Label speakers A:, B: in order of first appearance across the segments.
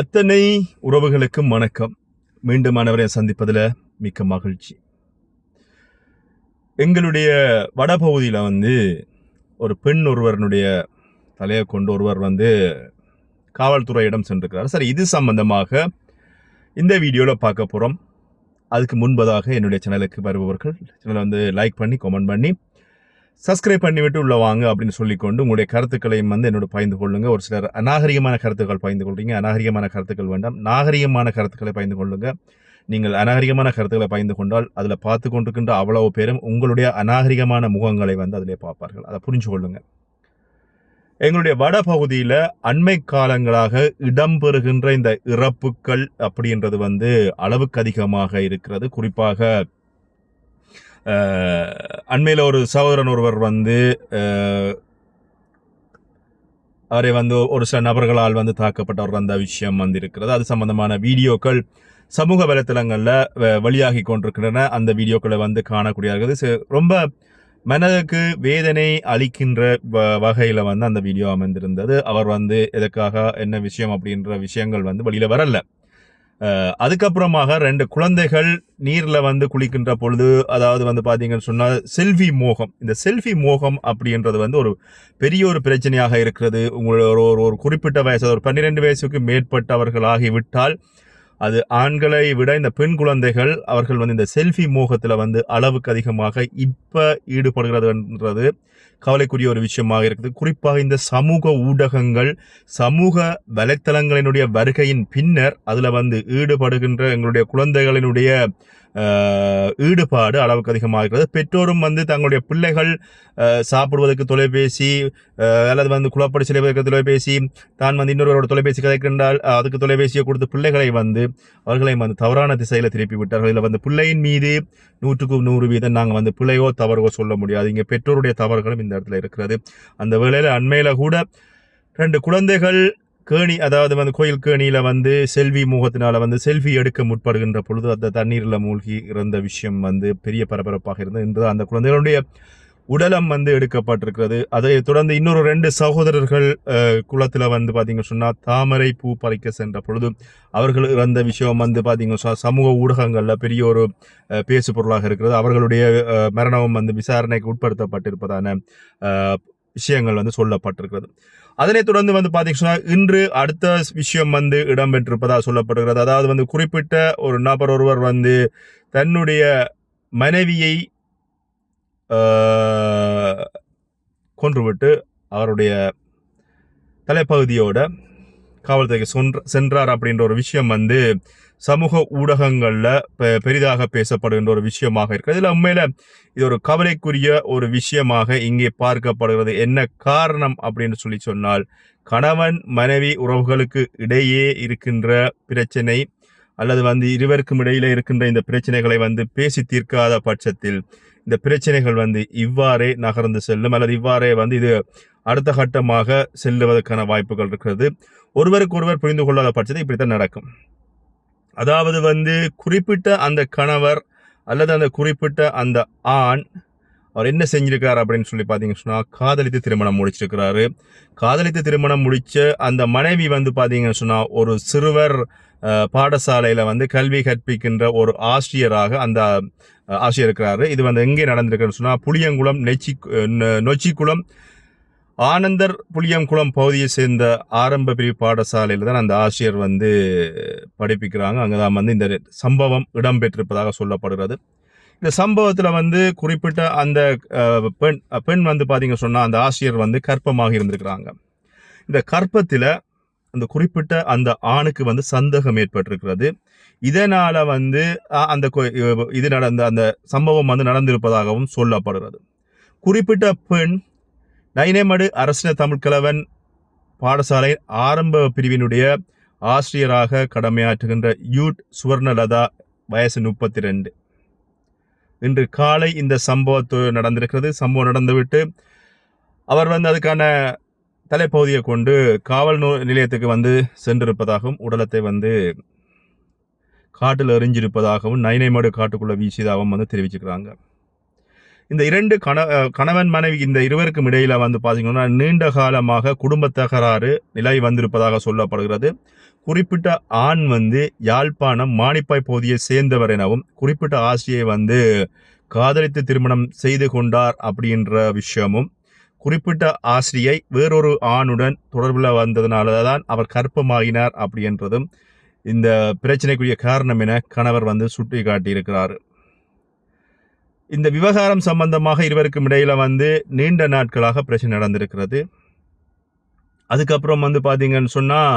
A: அத்தனை உறவுகளுக்கும் வணக்கம். மீண்டும் அனைவரை சந்திப்பதில் மிக்க மகிழ்ச்சி. எங்களுடைய வடபகுதியில் வந்து ஒரு பெண் ஒருவரனுடைய தலையை கொண்டு ஒருவர் வந்து காவல்துறையிடம் சென்றிருக்கிறார். சரி இது சம்பந்தமாக இந்த வீடியோவில் பார்க்க போகிறோம் அதுக்கு முன்பதாக என்னுடைய சேனலுக்கு வருபவர்கள் சேனலை வந்து லைக் பண்ணி கமெண்ட் பண்ணி சப்ஸ்கிரைப் பண்ணிவிட்டு உள்ள வாங்க அப்படின்னு சொல்லிக்கொண்டு உங்களுடைய கருத்துக்களையும் வந்து என்னோட பகிர்ந்து கொள்ளுங்க. ஒரு சிலர் அநாகரிகமான கருத்துக்கள் பகிர்ந்து கொள்றீங்க. அநாகரிகமான கருத்துக்கள் வேண்டாம். நாகரிகமான கருத்துக்களை பகிர்ந்து கொள்ளுங்க. நீங்கள் அநாகரிகமான கருத்துக்களை பகிர்ந்து கொண்டால் அதில் பார்த்து கொண்டிருக்கின்ற அவ்வளவு பேரும் உங்களுடைய அநாகரிகமான முகங்களை வந்து அதிலே பார்ப்பார்கள். அதை புரிஞ்சு கொள்ளுங்க. எங்களுடைய வட பகுதியில் அண்மை காலங்களாக இடம்பெறுகின்ற இந்த இறப்புக்கள் அப்படின்றது வந்து அளவுக்கு அதிகமாக இருக்கிறது. குறிப்பாக அண்மையில் ஒரு சகோதரன் ஒருவர் வந்து அவரை வந்து ஒரு சில நபர்களால் வந்து தாக்கப்பட்டவர் அந்த விஷயம் வந்து இருக்கிறது அது சம்பந்தமான வீடியோக்கள் சமூக வலைத்தளங்களில் வழியாகி கொண்டிருக்கின்றன. அந்த வீடியோக்களை வந்து காணக்கூடியார்கள் ரொம்ப மனதுக்கு வேதனை அளிக்கின்ற வ- வந்து அந்த வீடியோ அமைந்திருந்தது. அவர் வந்து எதுக்காக என்ன விஷயம் அப்படின்ற விஷயங்கள் வந்து வெளியில் வரல. அதுக்கப்புறமாக ரெண்டு குழந்தைகள் நீரில் வந்து குளிக்கின்ற பொழுது அதாவது வந்து பார்த்தீங்கன்னு சொன்னால் செல்ஃபி மோகம். இந்த செல்ஃபி மோகம் அப்படின்றது வந்து ஒரு பெரிய ஒரு பிரச்சனையாக இருக்கிறது. உங்களோட ஒரு ஒரு- குறிப்பிட்ட வயசு ஒரு பன்னிரெண்டு வயசுக்கு மேற்பட்டவர்கள் ஆகிவிட்டால் அது ஆண்களை விட இந்த பெண் குழந்தைகள் அவர்கள் வந்து இந்த செல்ஃபி மோகத்தில் வந்து அளவுக்கு அதிகமாக இப்போ ஈடுபடுகிறதுன்றது கவலைக்குரிய ஒரு விஷயமாக இருக்குது. குறிப்பாக இந்த சமூக ஊடகங்கள் சமூக வலைத்தளங்களினுடைய வருகையின் பின்னர் அதில் வந்து ஈடுபடுகின்ற எங்களுடைய குழந்தைகளினுடைய ஈடுபாடு அளவுக்கு அதிகமாக இருக்கிறது. பெற்றோரும் வந்து தங்களுடைய பிள்ளைகள் சாப்பிடுவதற்கு தொலைபேசி அல்லது வந்து குழப்படி செல்வதற்கு தொலைபேசி தான் வந்து இன்னொருவரோட தொலைபேசி கதைக்கின்றால் அதுக்கு தொலைபேசியை கொடுத்து பிள்ளைகளை வந்து அவர்களை வந்து தவறான திசையில் திருப்பி விட்டார்கள். இதில் வந்து பிள்ளையின் மீது நூற்றுக்கு நூறு வீதம் நாங்கள் வந்து பிள்ளையோ தவறோ சொல்ல முடியாது. இங்கே பெற்றோருடைய தவறுகளும் இந்த இடத்துல இருக்கிறது. அந்த வேளையில் அண்மையில் கூட ரெண்டு குழந்தைகள் கேணி அதாவது வந்து கோயில் கேணியில் வந்து செல்வி முகத்தினால் வந்து செல்ஃபி எடுக்க முற்படுகின்ற பொழுது அந்த தண்ணீரில் மூழ்கி இருந்த விஷயம் வந்து பெரிய பரபரப்பாக இருந்தது. என்று அந்த குழந்தைகளுடைய உடலம் வந்து எடுக்கப்பட்டிருக்கிறது. அதை தொடர்ந்து இன்னொரு ரெண்டு சகோதரர்கள் குளத்தில் வந்து பார்த்தீங்க சொன்னால் தாமரை பூ பறிக்க சென்ற பொழுது அவர்கள் இறந்த விஷயம் வந்து பார்த்தீங்க சமூக ஊடகங்களில் பெரிய ஒரு பேசு பொருளாக இருக்கிறது. அவர்களுடைய மரணமும் மரணம் வந்து விசாரணைக்கு உட்படுத்தப்பட்டிருப்பதான விஷயங்கள் வந்து சொல்லப்பட்டிருக்கிறது. அதனைத் தொடர்ந்து வந்து பார்த்தீங்கன்னா இன்று அடுத்த விஷயம் வந்து இடம்பெற்றிருப்பதாக சொல்லப்பட்டிருக்கிறது அதாவது வந்து குறிப்பிட்ட ஒரு நபர் ஒருவர் வந்து தன்னுடைய மனைவியை கொன்றுவிட்டு அவருடைய தலைப்பகுதியோட காவல்துறைக்கு சொன்ற சென்றார் அப்படின்ற ஒரு விஷயம் வந்து சமூக ஊடகங்களில் பெ- பெரிதாக பேசப்படுகின்ற ஒரு விஷயமாக இருக்கிறது இதில் உண்மையில இது ஒரு கவலைக்குரிய ஒரு விஷயமாக இங்கே பார்க்கப்படுகிறது. என்ன காரணம் அப்படின்னு சொல்லி சொன்னால் கணவன் மனைவி உறவுகளுக்கு இடையே இருக்கின்ற பிரச்சனை அல்லது வந்து இருவருக்கும் இடையில இருக்கின்ற இந்த பிரச்சனைகளை வந்து பேசி தீர்க்காத பட்சத்தில் இந்த பிரச்சனைகள் வந்து இவ்வாறே நகர்ந்து செல்லும் அல்லது இவ்வாறே வந்து இது அடுத்த கட்டமாக செல்லுவதற்கான வாய்ப்புகள் இருக்கிறது. ஒருவருக்கு ஒருவர் புரிந்து கொள்ளாத பட்சத்தில் இப்படித்தான் நடக்கும். அதாவது வந்து குறிப்பிட்ட அந்த கணவர் அல்லது அந்த குறிப்பிட்ட அந்த ஆண் அவர் என்ன செஞ்சிருக்காரு அப்படின்னு சொல்லி பார்த்தீங்கன்னு சொன்னால் காதலித்து திருமணம் முடிச்சிருக்கிறாரு. காதலித்து திருமணம் முடித்த அந்த மனைவி வந்து பார்த்தீங்கன்னு சொன்னால் ஒரு சிறுவர் பாடசாலையில் வந்து கல்வி கற்பிக்கின்ற ஒரு ஆசிரியராக அந்த ஆசிரியர் இருக்கிறாரு. இது வந்து எங்கே நடந்திருக்குன்னு சொன்னால் புளியங்குளம் நெச்சி நொச்சிக்குளம் ஆனந்தர் புளியங்குளம் பகுதியை சேர்ந்த ஆரம்ப பிரிவு பாடசாலையில் தான் அந்த ஆசிரியர் வந்து படிப்பிக்கிறாங்க. அங்கே தான் வந்து இந்த சம்பவம் இடம்பெற்றிருப்பதாக சொல்லப்படுகிறது. இந்த சம்பவத்தில் வந்து குறிப்பிட்ட அந்த பெண் பெண் வந்து பார்த்தீங்க சொன்னால் அந்த ஆசிரியர் வந்து கற்பமாக இருந்திருக்கிறாங்க. இந்த கற்பத்தில் அந்த குறிப்பிட்ட அந்த ஆணுக்கு வந்து சந்தேகம் ஏற்பட்டிருக்கிறது. இதனால் வந்து அந்த கொ- இது நடந்த அந்த சம்பவம் வந்து நடந்திருப்பதாகவும் சொல்லப்படுகிறது. குறிப்பிட்ட பெண் நைனமடு அரசின தமிழ்கிழவன் பாடசாலை ஆரம்ப பிரிவினுடைய ஆசிரியராக கடமையாற்றுகின்ற யூட் சுவர்ணலதா வயசு முப்பத்தி ரெண்டு இன்று காலை இந்த சம்பவத்து நடந்திருக்கிறது. சம்பவம் நடந்துவிட்டு அவர் வந்து அதுக்கான தலைப்பகுதியை கொண்டு காவல் நோ- நிலையத்துக்கு வந்து சென்றிருப்பதாகவும் உடலத்தை வந்து காட்டில் எறிஞ்சிருப்பதாகவும் நைனைமடு காட்டுக்குள்ளே வீசியதாகவும் வந்து தெரிவிச்சுக்கிறாங்க. இந்த இரண்டு கண கணவன் மனைவி இந்த இருவருக்கும் இடையில வந்து பார்த்தீங்கன்னா நீண்ட காலமாக குடும்ப தகராறு நிலை வந்திருப்பதாக சொல்லப்படுகிறது. குறிப்பிட்ட ஆண் வந்து யாழ்ப்பாணம் மானிப்பாய் பகுதியை சேர்ந்தவர் எனவும் குறிப்பிட்ட ஆசிரியை வந்து காதலித்து திருமணம் செய்து கொண்டார் அப்படின்ற விஷயமும் குறிப்பிட்ட ஆசிரியை வேறொரு ஆணுடன் தொடர்பில் வந்ததுனால தான் அவர் கற்பமாகினார் அப்படின்றதும் இந்த பிரச்சனைக்குரிய காரணம் என கணவர் வந்து சுட்டி காட்டியிருக்கிறார் இந்த விவகாரம் சம்பந்தமாக இருவருக்கும் இடையில் வந்து நீண்ட நாட்களாக பிரச்சனை நடந்திருக்கிறது. அதுக்கப்புறம் வந்து பார்த்தீங்கன்னு சொன்னால்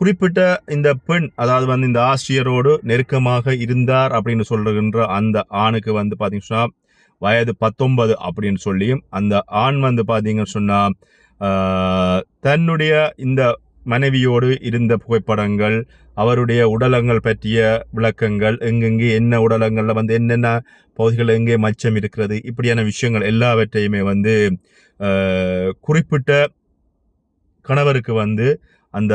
A: குறிப்பிட்ட இந்த பெண் அதாவது வந்து இந்த ஆசிரியரோடு நெருக்கமாக இருந்தார் அப்படின்னு சொல்கின்ற அந்த ஆணுக்கு வந்து பார்த்திங்க சொன்னால் வயது பத்தொன்பது அப்படின்னு சொல்லியும் அந்த ஆண் வந்து பார்த்தீங்கன்னு சொன்னால் தன்னுடைய இந்த மனைவியோடு இருந்த புகைப்படங்கள் அவருடைய உடலங்கள் பற்றிய விளக்கங்கள் எங்கெங்கே என்ன உடலங்களில் வந்து என்னென்ன பகுதிகள் எங்கே மச்சம் இருக்கிறது இப்படியான விஷயங்கள் எல்லாவற்றையுமே வந்து குறிப்பிட்ட கணவருக்கு வந்து அந்த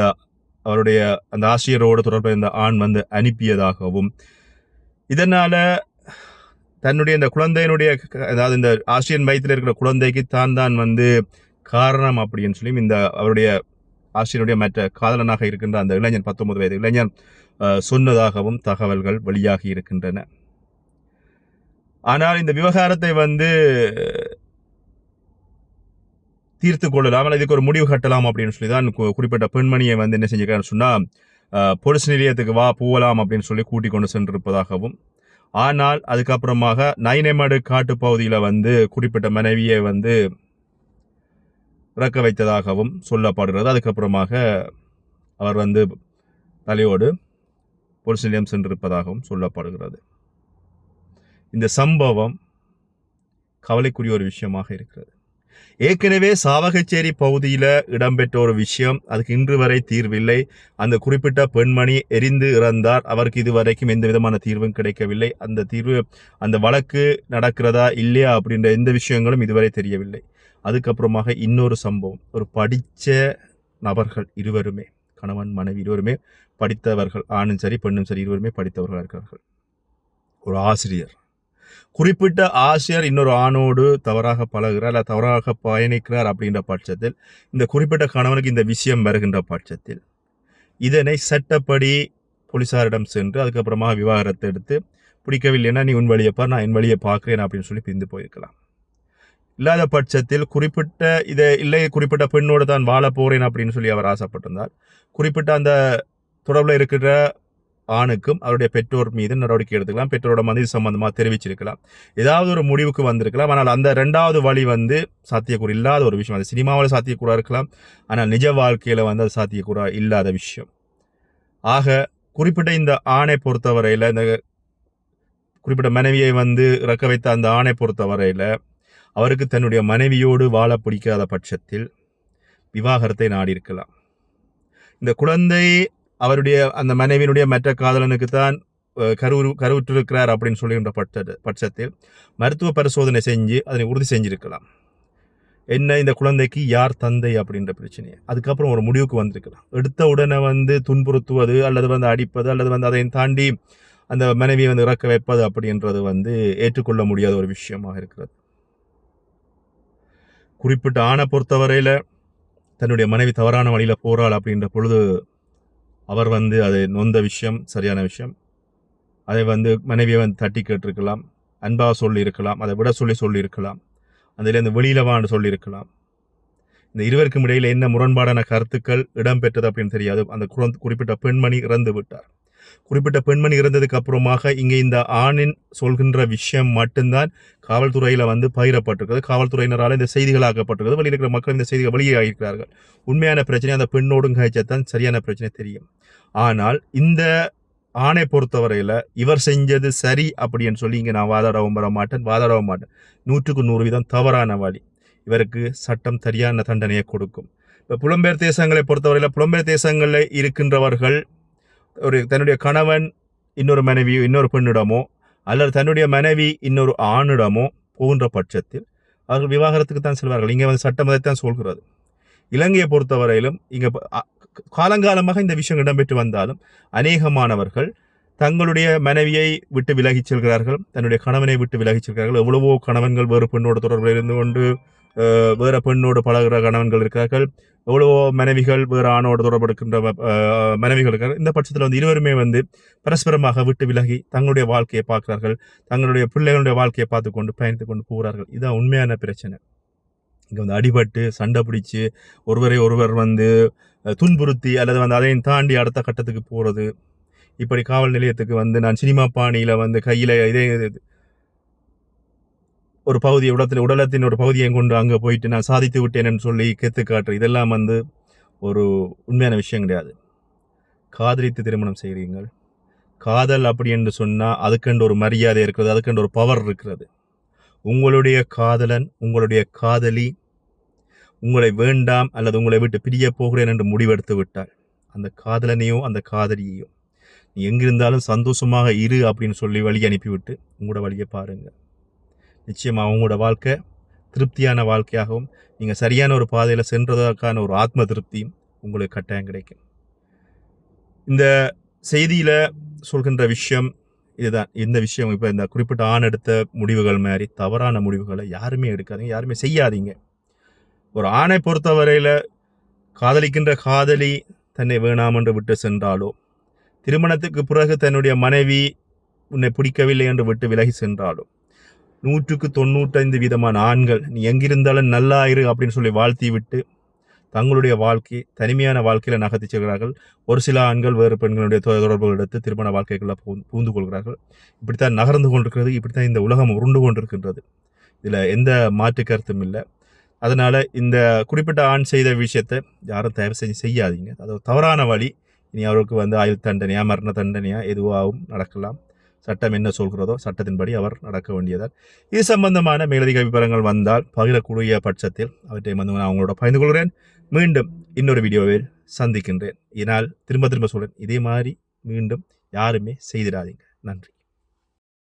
A: அவருடைய அந்த ஆசிரியரோடு தொடர்புடைய இந்த ஆண் வந்து அனுப்பியதாகவும் இதனால் தன்னுடைய இந்த குழந்தையினுடைய க- அதாவது இந்த ஆசிரியன் வயிற்றில் இருக்கிற குழந்தைக்கு தான் தான் வந்து காரணம் அப்படின்னு சொல்லி இந்த அவருடைய ஆசிரியருடைய மற்ற காதலனாக இருக்கின்ற அந்த இளைஞன் பத்தொன்பது வயது இளைஞன் சொன்னதாகவும் தகவல்கள் வெளியாகி இருக்கின்றன. ஆனால் இந்த விவகாரத்தை வந்து தீர்த்து கொள்ளலாம். அல்லது இதுக்கு ஒரு முடிவு கட்டலாம் அப்படின்னு சொல்லி தான் கு- குறிப்பிட்ட பெண்மணியை வந்து என்ன செஞ்சிருக்காருன்னு சொன்னால் பொலிஸ் நிலையத்துக்கு வா போகலாம் அப்படின்னு சொல்லி கூட்டிக் கொண்டு சென்றிருப்பதாகவும் ஆனால் அதுக்கப்புறமாக நைனமடு காட்டு பகுதியில் வந்து குறிப்பிட்ட மனைவியை வந்து இறக்க வைத்ததாகவும் சொல்லப்படுகிறது. அதுக்கப்புறமாக அவர் வந்து தலையோடு பொலிஸ் நிலையம் சென்றிருப்பதாகவும் சொல்லப்படுகிறது. இந்த சம்பவம் கவலைக்குரிய ஒரு விஷயமாக இருக்கிறது. ஏற்கனவே சாவகச்சேரி பகுதியில் இடம்பெற்ற ஒரு விஷயம் அதுக்கு இன்று வரை தீர்வில்லை. அந்த குறிப்பிட்ட பெண்மணி எரிந்து இறந்தார். அவருக்கு இதுவரைக்கும் எந்த விதமான தீர்வும் கிடைக்கவில்லை. அந்த தீர்வு அந்த வழக்கு நடக்கிறதா இல்லையா அப்படின்ற எந்த விஷயங்களும் இதுவரை தெரியவில்லை. அதுக்கப்புறமாக இன்னொரு சம்பவம். ஒரு படித்த நபர்கள் இருவருமே கணவன் மனைவி இருவருமே படித்தவர்கள் ஆணும் சரி பெண்ணும் சரி இருவருமே படித்தவர்களாக இருக்கிறார்கள். ஒரு ஆசிரியர். குறிப்பிட்ட ஆசிரியர் இன்னொரு ஆணோடு தவறாக பழகுறார் அல்ல தவறாக பயணிக்கிறார் அப்படின்ற பட்சத்தில் இந்த குறிப்பிட்ட கணவனுக்கு இந்த விஷயம் வருகின்ற பட்சத்தில் இதனை சட்டப்படி போலீசாரிடம் சென்று அதுக்கப்புறமா விவாகரத்தை எடுத்து பிடிக்கவில்லைன்னா நீ உன் வழியை பார் நான் என் வழியை பார்க்குறேன் அப்படின்னு சொல்லி பிரிந்து போயிருக்கலாம். இல்லாத பட்சத்தில் குறிப்பிட்ட இதை இல்லை குறிப்பிட்ட பெண்ணோடு தான் வாழ போகிறேன் அப்படின்னு சொல்லி அவர் ஆசைப்பட்டிருந்தார். குறிப்பிட்ட அந்த தொடர்பில் இருக்கிற ஆணுக்கும் அவருடைய பெற்றோர் மீது நடவடிக்கை எடுத்துக்கலாம். பெற்றோரோட மதிவு சம்பந்தமாக தெரிவிச்சிருக்கலாம். ஏதாவது ஒரு முடிவுக்கு வந்திருக்கலாம். ஆனால் அந்த ரெண்டாவது வழி வந்து சாத்தியக்கூறு இல்லாத ஒரு விஷயம். அது சினிமாவில் சாத்தியக்கூடா இருக்கலாம். ஆனால் நிஜ வாழ்க்கையில் வந்து அது சாத்தியக்கூறா இல்லாத விஷயம். ஆக குறிப்பிட்ட இந்த ஆணை பொறுத்தவரையில் இந்த குறிப்பிட்ட மனைவியை வந்து இறக்க வைத்த அந்த ஆணை பொறுத்தவரையில் அவருக்கு தன்னுடைய மனைவியோடு வாழ பிடிக்காத பட்சத்தில் விவாகரத்தை நாடியிருக்கலாம். இந்த குழந்தை அவருடைய அந்த மனைவியினுடைய மற்ற காதலனுக்கு தான் கருவு கருவுற்றிருக்கிறார் அப்படின்னு சொல்லுகின்ற பட்ச பட்சத்தில் மருத்துவ பரிசோதனை செஞ்சு அதனை உறுதி செஞ்சிருக்கலாம். என்ன இந்த குழந்தைக்கு யார் தந்தை அப்படின்ற பிரச்சனையை. அதுக்கப்புறம் ஒரு முடிவுக்கு வந்திருக்கலாம். எடுத்த உடனே வந்து துன்புறுத்துவது அல்லது வந்து அடிப்பது அல்லது வந்து அதையும் தாண்டி அந்த மனைவியை வந்து இறக்க வைப்பது அப்படின்றது வந்து ஏற்றுக்கொள்ள முடியாத ஒரு விஷயமாக இருக்கிறது. குறிப்பிட்ட ஆணை பொறுத்தவரையில் தன்னுடைய மனைவி தவறான வழியில் போகிறாள் அப்படின்ற பொழுது அவர் வந்து அது நொந்த விஷயம் சரியான விஷயம். அதை வந்து மனைவியை வந்து தட்டி கேட்டிருக்கலாம். அன்பாக சொல்லியிருக்கலாம். அதை விட சொல்லி சொல்லியிருக்கலாம். அதிலேருந்து வெளியில் வான்னு சொல்லியிருக்கலாம். இந்த இருவருக்கும் இடையில் என்ன முரண்பாடான கருத்துக்கள் இடம்பெற்றது அப்படின்னு தெரியாது. அந்த குறிப்பிட்ட பெண்மணி இறந்து விட்டார். குறிப்பிட்ட பெண்மணி இறந்ததுக்கு அப்புறமாக இங்கே இந்த ஆணின் சொல்கின்ற விஷயம் மட்டும்தான் காவல்துறையில் வந்து பகிரப்பட்டிருக்கிறது. காவல்துறையினரால் இந்த செய்திகளாக்கப்பட்டிருக்கிறது. வெளியில் இருக்கிற மக்கள் இந்த செய்திகள் வெளியாகியிருக்கிறார்கள் உண்மையான பிரச்சனை அந்த பெண்ணோடும் கழிச்சத்தான் சரியான பிரச்சனை தெரியும். ஆனால் இந்த ஆணை பொறுத்தவரையில் இவர் செஞ்சது சரி அப்படின்னு சொல்லி இங்கே நான் வாதாடவும் வர மாட்டேன் வாதாடவும் மாட்டேன். நூற்றுக்கு நூறு வீதம் தவறான வழி. இவருக்கு சட்டம் சரியான தண்டனையை கொடுக்கும். இப்போ புலம்பெயர் தேசங்களை பொறுத்தவரையில் புலம்பெயர் தேசங்களில் இருக்கின்றவர்கள் ஒரு தன்னுடைய கணவன் இன்னொரு மனைவியோ இன்னொரு பெண்ணிடமோ அல்லது தன்னுடைய மனைவி இன்னொரு ஆணிடமோ போகின்ற பட்சத்தில் அவர்கள் விவாகரத்துக்கு தான் செல்வார்கள். இங்கே வந்து சட்டம் தான் சொல்கிறது. இலங்கையை பொறுத்தவரையிலும் இங்கே காலங்காலமாக இந்த விஷயம் இடம்பெற்று வந்தாலும் அநேகமானவர்கள் தங்களுடைய மனைவியை விட்டு விலகிச் செல்கிறார்கள் தன்னுடைய கணவனை விட்டு விலகிச் செல்கிறார்கள். எவ்வளவோ கணவன்கள் வேறு பெண்ணோட தொடர்பில் இருந்து கொண்டு வேற பெண்ணோடு பழகுற கணவன்கள் இருக்கிறார்கள் எவ்வளவோ மனைவிகள் வேறு ஆணோடு தொடர்பெடுக்கின்ற மனைவிகள் இருக்கிறார்கள் இந்த பட்சத்தில் வந்து இருவருமே வந்து பரஸ்பரமாக விட்டு விலகி தங்களுடைய வாழ்க்கையை பார்க்கிறார்கள் தங்களுடைய பிள்ளைகளுடைய வாழ்க்கையை பார்த்து கொண்டு பயணித்து கொண்டு போகிறார்கள் இதுதான் உண்மையான பிரச்சனை இங்கே வந்து அடிபட்டு சண்டை பிடிச்சி ஒருவரை ஒருவர் வந்து துன்புறுத்தி அல்லது வந்து அதையும் தாண்டி அடுத்த கட்டத்துக்கு போகிறது இப்படி காவல் நிலையத்துக்கு வந்து நான் சினிமா பாணியில் வந்து கையில் இதே இது- ஒரு பகுதி உடத்தில் உடலத்தின் ஒரு பகுதியை கொண்டு அங்கே போயிட்டு நான் சாதித்து விட்டேன்னு சொல்லி கெத்து காட்டுற இதெல்லாம் வந்து ஒரு உண்மையான விஷயம் கிடையாது. காதலித்து திருமணம் செய்கிறீங்கள் காதல் அப்படி என்று சொன்னால் அதுக்கென்று ஒரு மரியாதை இருக்கிறது அதுக்கென்று ஒரு பவர் இருக்கிறது. உங்களுடைய காதலன் உங்களுடைய காதலி உங்களை வேண்டாம் அல்லது உங்களை விட்டு பிரிய போகிறேன் என்று முடிவெடுத்து விட்டால் அந்த காதலனையோ அந்த காதலியையோ நீ எங்கிருந்தாலும் சந்தோஷமாக இரு அப்படின்னு சொல்லி வழி அனுப்பிவிட்டு உங்களோட வழியை பாருங்கள் நிச்சயமாக உங்களோட வாழ்க்கை திருப்தியான வாழ்க்கையாகவும் நீங்கள் சரியான ஒரு பாதையில் சென்றதற்கான ஒரு ஆத்ம திருப்தியும் உங்களுக்கு கட்டாயம் கிடைக்கும். இந்த செய்தியில் சொல்கின்ற விஷயம் இதுதான். இந்த விஷயம் இப்போ இந்த குறிப்பிட்ட ஆண் எடுத்த முடிவுகள் மாதிரி தவறான முடிவுகளை யாருமே எடுக்காதீங்க யாருமே செய்யாதீங்க. ஒரு ஆணை பொறுத்தவரையில் காதலிக்கின்ற காதலி தன்னை வேணாம் என்று விட்டு சென்றாலோ திருமணத்துக்கு பிறகு தன்னுடைய மனைவி உன்னை பிடிக்கவில்லை என்று விட்டு விலகி சென்றாலோ நூற்றுக்கு தொண்ணூற்றைந்து விதமான ஆண்கள் நீ எங்கிருந்தாலும் நல்லா இரு அப்படின்னு சொல்லி வாழ்த்தி விட்டு தங்களுடைய வாழ்க்கை தனிமையான வாழ்க்கையில் நகர்த்தி செல்கிறார்கள். ஒரு சில ஆண்கள் வேறு பெண்களுடைய தொ- தொடர்புகள் எடுத்து திருமண வாழ்க்கைக்குள்ள பூ- பூந்து கொள்கிறார்கள். இப்படித்தான் நகர்ந்து கொண்டிருக்கிறது இப்படித்தான் இந்த உலகம் உருண்டு கொண்டிருக்கின்றது. இதில் எந்த மாற்று கருத்தும் இல்லை. அதனால் இந்த குறிப்பிட்ட ஆண் செய்த விஷயத்தை யாரும் தயவு செஞ்சு செய்யாதீங்க. அது தவறான வழி. இனி அவருக்கு வந்து ஆயுள் தண்டனையா மரண தண்டனையா எதுவாகவும் நடக்கலாம். சட்டம் என்ன சொல்கிறதோ சட்டத்தின்படி அவர் நடக்க வேண்டியதால் இது சம்பந்தமான மேலதிக விவரங்கள் வந்தால் பகிரக்கூடிய பட்சத்தில் அவற்றை வந்து நான் அவங்களோட பகிர்ந்து கொள்கிறேன். மீண்டும் இன்னொரு வீடியோவில் சந்திக்கின்றேன். இதனால் திரும்ப திரும்ப சொல்கிறேன் இதே மாதிரி மீண்டும் யாருமே செய்திடாதீங்க. நன்றி.